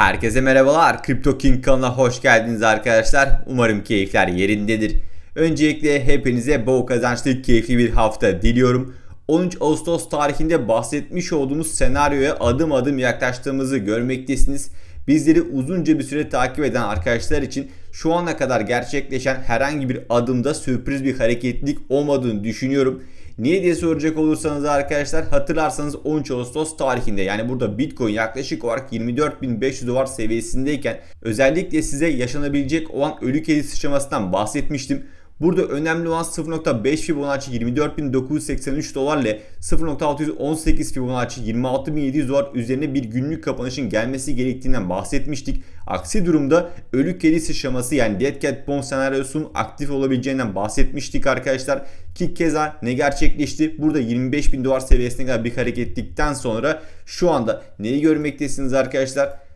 Herkese merhabalar. Crypto King kanalına hoş geldiniz arkadaşlar. Umarım keyifler yerindedir. Öncelikle hepinize bol kazançlı keyifli bir hafta diliyorum. 13 Ağustos tarihinde bahsetmiş olduğumuz senaryoya adım adım yaklaştığımızı görmektesiniz. Bizleri uzunca bir süre takip eden arkadaşlar için şu ana kadar gerçekleşen herhangi bir adımda sürpriz bir hareketlilik olmadığını düşünüyorum. Niye diye soracak olursanız arkadaşlar hatırlarsanız 13 Ağustos tarihinde yani burada Bitcoin yaklaşık olarak 24.500 dolar seviyesindeyken özellikle size yaşanabilecek olan ölü kedi sıçramasından bahsetmiştim. Burada önemli olan 0.5 Fibonacci 24.983 dolar ile 0.618 Fibonacci 26.700 dolar üzerine bir günlük kapanışın gelmesi gerektiğinden bahsetmiştik. Aksi durumda ölü kedi sıçraması yani Dead Cat Bomb senaryosunun aktif olabileceğinden bahsetmiştik arkadaşlar. Ki keza ne gerçekleşti? Burada 25.000 dolar seviyesine kadar bir hareketlikten sonra şu anda neyi görmektesiniz arkadaşlar?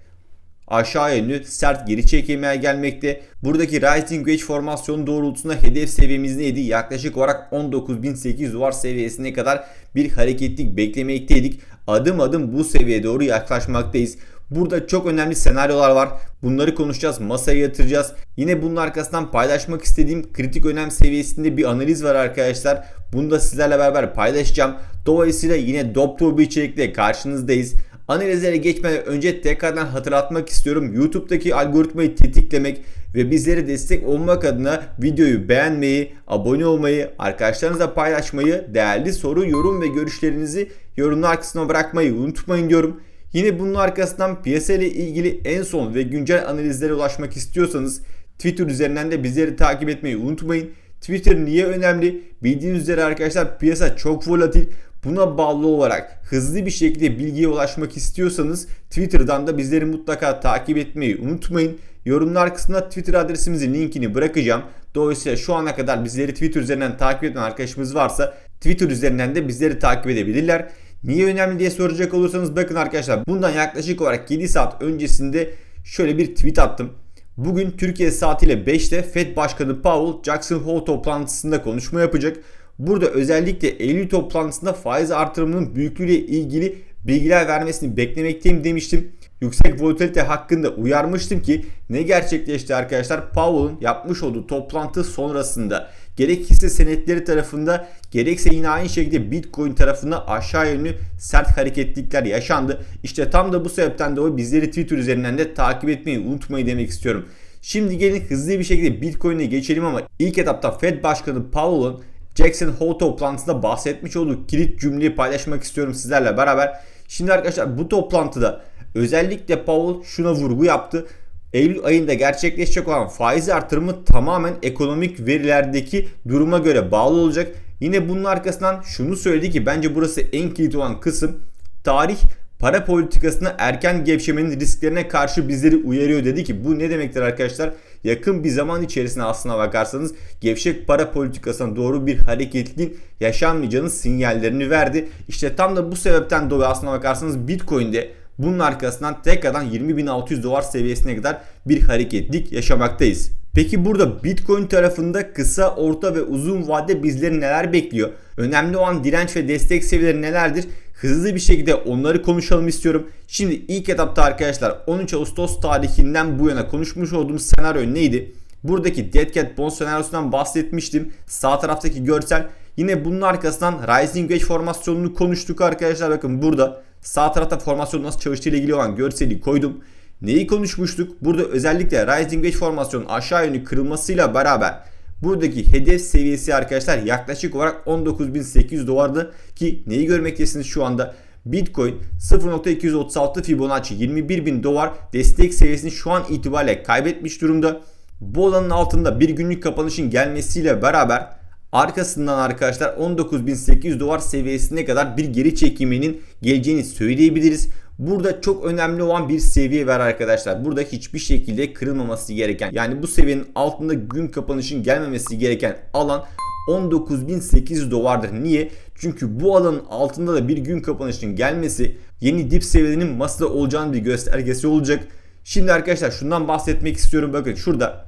Aşağı yönlü sert geri çekilmeye gelmekte. Buradaki Rising Wedge formasyonu doğrultusunda hedef seviyemiz neydi? Yaklaşık olarak 19.800 dolar seviyesine kadar bir hareketlik beklemekteydik. Adım adım bu seviyeye doğru yaklaşmaktayız. Burada çok önemli senaryolar var. Bunları konuşacağız, masaya yatıracağız. Yine bunun arkasından paylaşmak istediğim kritik önem seviyesinde bir analiz var arkadaşlar. Bunu da sizlerle beraber paylaşacağım. Dolayısıyla yine dop bir içerikle karşınızdayız. Analizlere geçmeden önce tekrardan hatırlatmak istiyorum. YouTube'daki algoritmayı tetiklemek ve bizlere destek olmak adına videoyu beğenmeyi, abone olmayı, arkadaşlarınızla paylaşmayı, değerli soru, yorum ve görüşlerinizi yorumlar kısmına bırakmayı unutmayın diyorum. Yine bunun arkasından piyasa ile ilgili en son ve güncel analizlere ulaşmak istiyorsanız Twitter üzerinden de bizleri takip etmeyi unutmayın. Twitter niye önemli? Bildiğiniz üzere arkadaşlar piyasa çok volatil. Buna bağlı olarak hızlı bir şekilde bilgiye ulaşmak istiyorsanız Twitter'dan da bizleri mutlaka takip etmeyi unutmayın. Yorumlar kısmına Twitter adresimizin linkini bırakacağım. Dolayısıyla şu ana kadar bizleri Twitter üzerinden takip eden arkadaşımız varsa Twitter üzerinden de bizleri takip edebilirler. Niye önemli diye soracak olursanız bakın arkadaşlar bundan yaklaşık olarak 7 saat öncesinde şöyle bir tweet attım. Bugün Türkiye saatiyle 5'te Fed Başkanı Powell Jackson Hole toplantısında konuşma yapacak. Burada özellikle Eylül toplantısında faiz artırımının büyüklüğüyle ilgili bilgiler vermesini beklemekteyim demiştim. Yüksek volatilite hakkında uyarmıştım ki ne gerçekleşti arkadaşlar? Powell'ın yapmış olduğu toplantı sonrasında gerek hisse senetleri tarafında gerekse yine aynı şekilde Bitcoin tarafında aşağı yönlü sert hareketlikler yaşandı. İşte tam da bu sebepten dolayı bizleri Twitter üzerinden de takip etmeyi unutmayın demek istiyorum. Şimdi gelin hızlı bir şekilde Bitcoin'e geçelim ama ilk etapta Fed Başkanı Powell'ın Jackson Hole toplantısında bahsetmiş olduğu kilit cümleyi paylaşmak istiyorum sizlerle beraber. Şimdi arkadaşlar bu toplantıda özellikle Powell şuna vurgu yaptı. Eylül ayında gerçekleşecek olan faiz artırımı tamamen ekonomik verilerdeki duruma göre bağlı olacak. Yine bunun arkasından şunu söyledi ki bence burası en kilit olan kısım. Tarih para politikasına erken gevşemenin risklerine karşı bizleri uyarıyor dedi ki bu ne demektir arkadaşlar? Yakın bir zaman içerisinde aslına bakarsanız gevşek para politikasına doğru bir hareketliğin yaşanmayacağının sinyallerini verdi. İşte tam da bu sebepten dolayı aslına bakarsanız Bitcoin'de bunun arkasından tekrardan 20.600 dolar seviyesine kadar bir hareketlik yaşamaktayız. Peki burada Bitcoin tarafında kısa, orta ve uzun vade bizleri neler bekliyor? Önemli olan direnç ve destek seviyeleri nelerdir? Hızlı bir şekilde onları konuşalım istiyorum. Şimdi ilk etapta arkadaşlar 13 Ağustos tarihinden bu yana konuşmuş olduğumuz senaryo neydi? Buradaki Dead Cat Bond senaryosundan bahsetmiştim. Sağ taraftaki görsel. Yine bunun arkasından Rising Wedge formasyonunu konuştuk arkadaşlar. Bakın burada sağ tarafta formasyon nasıl çalıştığı ile ilgili olan görseli koydum. Neyi konuşmuştuk? Burada özellikle Rising Wedge formasyonun aşağı yönlü kırılmasıyla beraber buradaki hedef seviyesi arkadaşlar yaklaşık olarak 19.800 dolardı ki neyi görmektesiniz şu anda? Bitcoin 0.236 Fibonacci 21.000 dolar destek seviyesini şu an itibariyle kaybetmiş durumda. Bu alanın altında bir günlük kapanışın gelmesiyle beraber arkasından arkadaşlar 19.800 dolar seviyesine kadar bir geri çekiminin geleceğini söyleyebiliriz. Burada çok önemli olan bir seviye var arkadaşlar. Burada hiçbir şekilde kırılmaması gereken yani bu seviyenin altında gün kapanışın gelmemesi gereken alan 19.800 dolardır. Niye? Çünkü bu alanın altında da bir gün kapanışın gelmesi yeni dip seviyenin masada olacağını bir göstergesi olacak. Şimdi arkadaşlar şundan bahsetmek istiyorum. Bakın şurada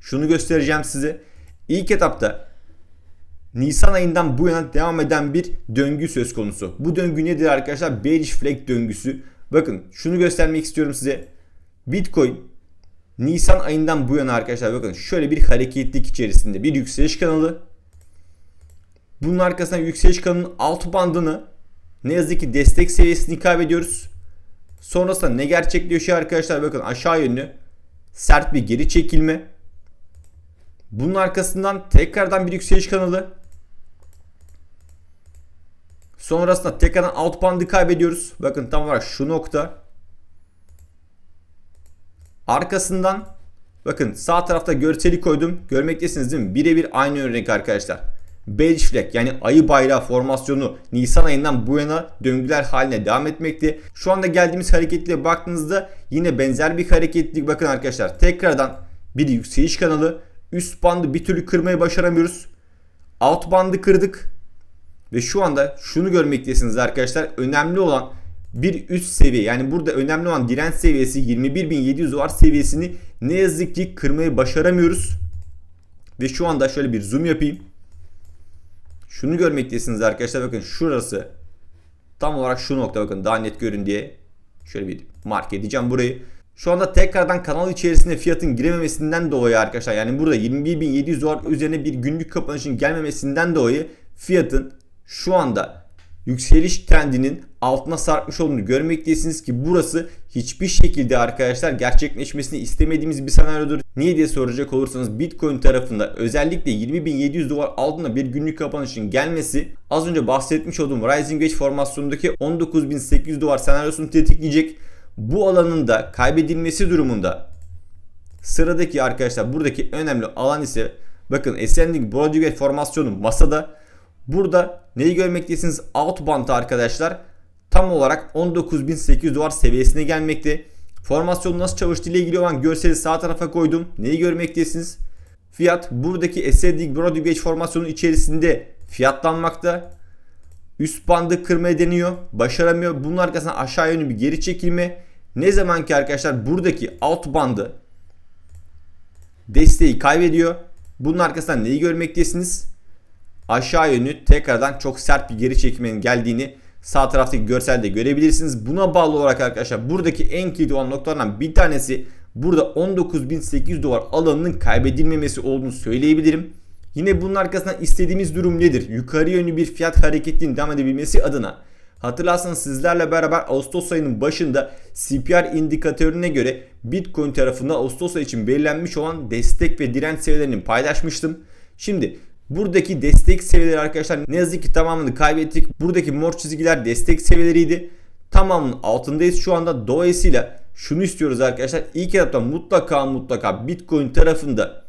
şunu göstereceğim size. İlk etapta Nisan ayından bu yana devam eden bir döngü söz konusu. Bu döngü nedir arkadaşlar? Bearish flag döngüsü. Bakın şunu göstermek istiyorum size. Bitcoin Nisan ayından bu yana arkadaşlar bakın şöyle bir hareketlik içerisinde bir yükseliş kanalı. Bunun arkasından yükseliş kanalının alt bandını ne yazık ki destek seviyesini kaybediyoruz. Sonrasında ne gerçekleşiyor arkadaşlar bakın aşağı yönlü sert bir geri çekilme. Bunun arkasından tekrardan bir yükseliş kanalı. Sonrasında tekrardan alt bandı kaybediyoruz. Bakın tam olarak şu nokta. Arkasından bakın sağ tarafta görseli koydum. Görmektesiniz değil mi? Birebir aynı örnek arkadaşlar. Beige flag yani ayı bayrağı formasyonu Nisan ayından bu yana döngüler haline devam etmekte. Şu anda geldiğimiz hareketliğe baktığınızda yine benzer bir hareketlik bakın arkadaşlar. Tekrardan bir yükseliş kanalı. Üst bandı bir türlü kırmayı başaramıyoruz. Alt bandı kırdık. Ve şu anda şunu görmektesiniz arkadaşlar. Önemli olan bir üst seviye yani burada önemli olan direnç seviyesi 21.700 var seviyesini ne yazık ki kırmayı başaramıyoruz. Ve şu anda şöyle bir zoom yapayım. Şunu görmektesiniz arkadaşlar bakın şurası tam olarak şu nokta bakın daha net görün diye şöyle bir mark edeceğim burayı. Şu anda tekrardan kanal içerisinde fiyatın girememesinden dolayı arkadaşlar yani burada 21.700 dolar üzerine bir günlük kapanışın gelmemesinden dolayı fiyatın şu anda yükseliş trendinin altına sarkmış olduğunu görmektesiniz ki burası hiçbir şekilde arkadaşlar gerçekleşmesini istemediğimiz bir senaryodur. Niye diye soracak olursanız Bitcoin tarafında özellikle 20.700 dolar altında bir günlük kapanışın gelmesi az önce bahsetmiş olduğum Rising Wedge formasyonundaki 19.800 dolar senaryosunu tetikleyecek. Bu alanın da kaybedilmesi durumunda sıradaki arkadaşlar buradaki önemli alan ise bakın Ascending Broadway formasyonu masada Burada neyi görmektesiniz? Outbound arkadaşlar tam olarak 19.800 dolar seviyesine gelmekte. Formasyonun nasıl çalıştığı ile ilgili olan görseli sağ tarafa koydum. Neyi görmektesiniz? Fiyat buradaki Ascending Broadway formasyonu içerisinde fiyatlanmakta. Üst bandı kırmaya deniyor. Başaramıyor. Bunun arkasından aşağı yönlü bir geri çekilme. Ne zaman ki arkadaşlar buradaki alt bandı desteği kaybediyor. Bunun arkasından neyi görmektesiniz? Aşağı yönlü tekrardan çok sert bir geri çekmenin geldiğini sağ taraftaki görselde görebilirsiniz. Buna bağlı olarak arkadaşlar buradaki en kilit olan noktalardan bir tanesi burada 19.800 dolar alanının kaybedilmemesi olduğunu söyleyebilirim. Yine bunun arkasından istediğimiz durum nedir? Yukarı yönlü bir fiyat hareketinin devam edebilmesi adına Hatırlarsanız sizlerle beraber Ağustos ayının başında CPR indikatörüne göre Bitcoin tarafında Ağustos ayı için belirlenmiş olan destek ve direnç seviyelerini paylaşmıştım. Şimdi Buradaki destek seviyeleri arkadaşlar ne yazık ki tamamını kaybettik. Buradaki mor çizgiler destek seviyeleriydi. Tamamının altındayız şu anda. Dolayısıyla şunu istiyoruz arkadaşlar. İlk etapta mutlaka mutlaka Bitcoin tarafında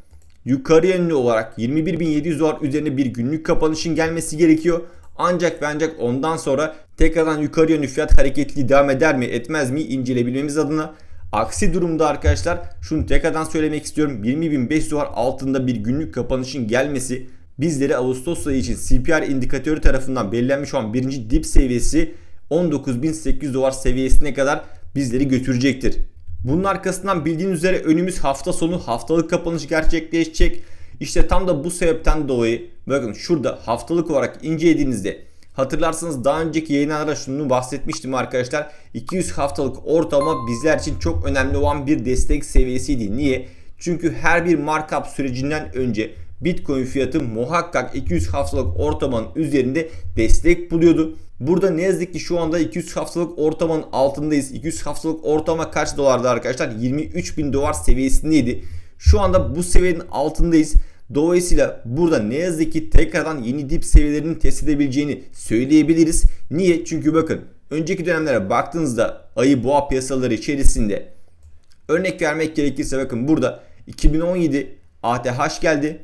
yukarı yönlü olarak 21.700 dolar üzerine bir günlük kapanışın gelmesi gerekiyor. Ancak ve ancak ondan sonra tekrardan yukarı yönlü fiyat hareketli devam eder mi etmez mi inceleyebilmemiz adına Aksi durumda arkadaşlar şunu tekrardan söylemek istiyorum. 20.500 dolar altında bir günlük kapanışın gelmesi bizleri Ağustos ayı için CPR indikatörü tarafından belirlenmiş olan birinci dip seviyesi 19.800 dolar seviyesine kadar bizleri götürecektir. Bunun arkasından bildiğiniz üzere önümüz hafta sonu haftalık kapanış gerçekleşecek. İşte tam da bu sebepten dolayı bakın şurada haftalık olarak incelediğinizde hatırlarsanız daha önceki yayınlarda şunu bahsetmiştim arkadaşlar. 200 haftalık ortalama bizler için çok önemli olan bir destek seviyesiydi. Niye? Çünkü her bir markup sürecinden önce Bitcoin fiyatı muhakkak 200 haftalık ortamın üzerinde destek buluyordu. Burada ne yazık ki şu anda 200 haftalık ortamın altındayız. 200 haftalık ortama kaç dolardı arkadaşlar? 23 bin dolar seviyesindeydi. Şu anda bu seviyenin altındayız. Dolayısıyla burada ne yazık ki tekrardan yeni dip seviyelerinin test edebileceğini söyleyebiliriz. Niye? Çünkü bakın önceki dönemlere baktığınızda ayı boğa piyasaları içerisinde örnek vermek gerekirse bakın burada 2017 ATH geldi.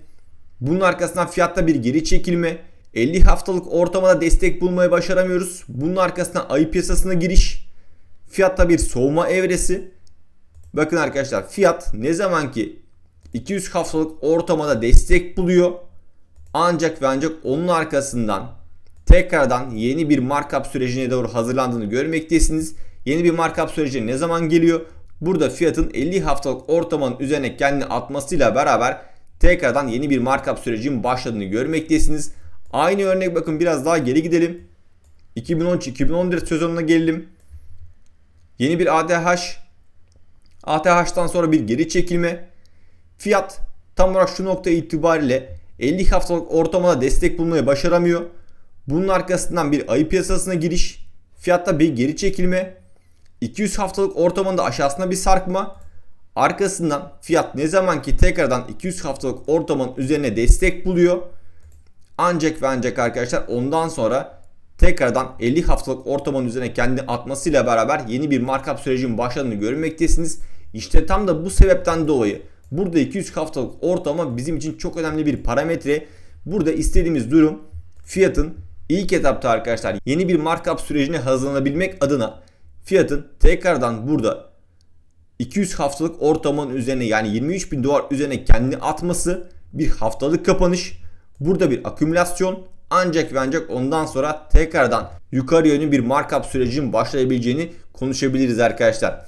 Bunun arkasından fiyatta bir geri çekilme. 50 haftalık ortamada destek bulmayı başaramıyoruz. Bunun arkasından ayı piyasasına giriş. Fiyatta bir soğuma evresi. Bakın arkadaşlar fiyat ne zaman ki 200 haftalık ortamada destek buluyor. Ancak ve ancak onun arkasından tekrardan yeni bir markup sürecine doğru hazırlandığını görmektesiniz. Yeni bir markup süreci ne zaman geliyor? Burada fiyatın 50 haftalık ortamın üzerine kendini atmasıyla beraber tekrardan yeni bir markup sürecinin başladığını görmektesiniz. Aynı örnek bakın biraz daha geri gidelim. 2013-2014 sezonuna gelelim. Yeni bir ATH. ATH'tan sonra bir geri çekilme. Fiyat tam olarak şu nokta itibariyle 50 haftalık ortamada destek bulmayı başaramıyor. Bunun arkasından bir ayı piyasasına giriş. Fiyatta bir geri çekilme. 200 haftalık ortamında aşağısına bir sarkma. Arkasından fiyat ne zaman ki tekrardan 200 haftalık ortamın üzerine destek buluyor. Ancak ve ancak arkadaşlar ondan sonra tekrardan 50 haftalık ortamın üzerine kendi atmasıyla beraber yeni bir markup sürecinin başladığını görmektesiniz. İşte tam da bu sebepten dolayı burada 200 haftalık ortama bizim için çok önemli bir parametre. Burada istediğimiz durum fiyatın ilk etapta arkadaşlar yeni bir markup sürecine hazırlanabilmek adına fiyatın tekrardan burada 200 haftalık ortamın üzerine yani 23 bin dolar üzerine kendini atması bir haftalık kapanış. Burada bir akümülasyon ancak ve ancak ondan sonra tekrardan yukarı yönlü bir markup sürecinin başlayabileceğini konuşabiliriz arkadaşlar.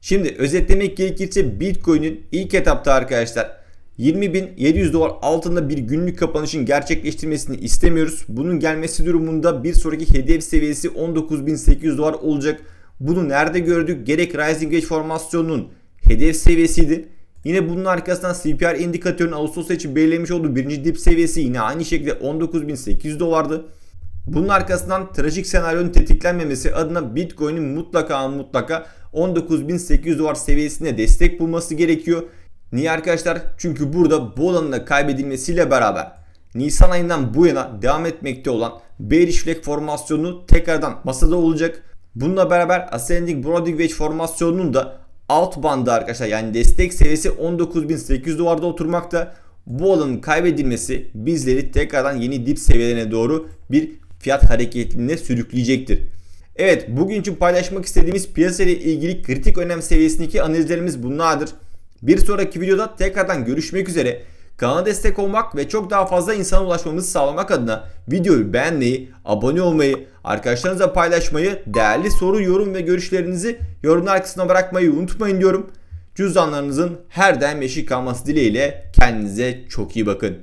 Şimdi özetlemek gerekirse Bitcoin'in ilk etapta arkadaşlar 20.700 dolar altında bir günlük kapanışın gerçekleştirmesini istemiyoruz. Bunun gelmesi durumunda bir sonraki hedef seviyesi 19.800 dolar olacak. Bunu nerede gördük? Gerek Rising Wedge formasyonunun hedef seviyesiydi. Yine bunun arkasından CPR indikatörünün Ağustos için belirlemiş olduğu birinci dip seviyesi yine aynı şekilde 19.800 dolardı. Bunun arkasından trajik senaryonun tetiklenmemesi adına Bitcoin'in mutlaka mutlaka 19.800 dolar seviyesinde destek bulması gerekiyor. Niye arkadaşlar? Çünkü burada bu alanın da kaybedilmesiyle beraber Nisan ayından bu yana devam etmekte olan bearish flag formasyonu tekrardan masada olacak. Bununla beraber Ascending Broadway Wedge formasyonunun da alt bandı arkadaşlar yani destek seviyesi 19.800 dolarda oturmakta. Bu alanın kaybedilmesi bizleri tekrardan yeni dip seviyelerine doğru bir fiyat hareketliliğine sürükleyecektir. Evet bugün için paylaşmak istediğimiz piyasa ile ilgili kritik önem seviyesindeki analizlerimiz bunlardır. Bir sonraki videoda tekrardan görüşmek üzere. Kanala destek olmak ve çok daha fazla insana ulaşmamızı sağlamak adına videoyu beğenmeyi, abone olmayı, arkadaşlarınızla paylaşmayı, değerli soru, yorum ve görüşlerinizi yorumlar kısmına bırakmayı unutmayın diyorum. Cüzdanlarınızın her daim yeşil kalması dileğiyle kendinize çok iyi bakın.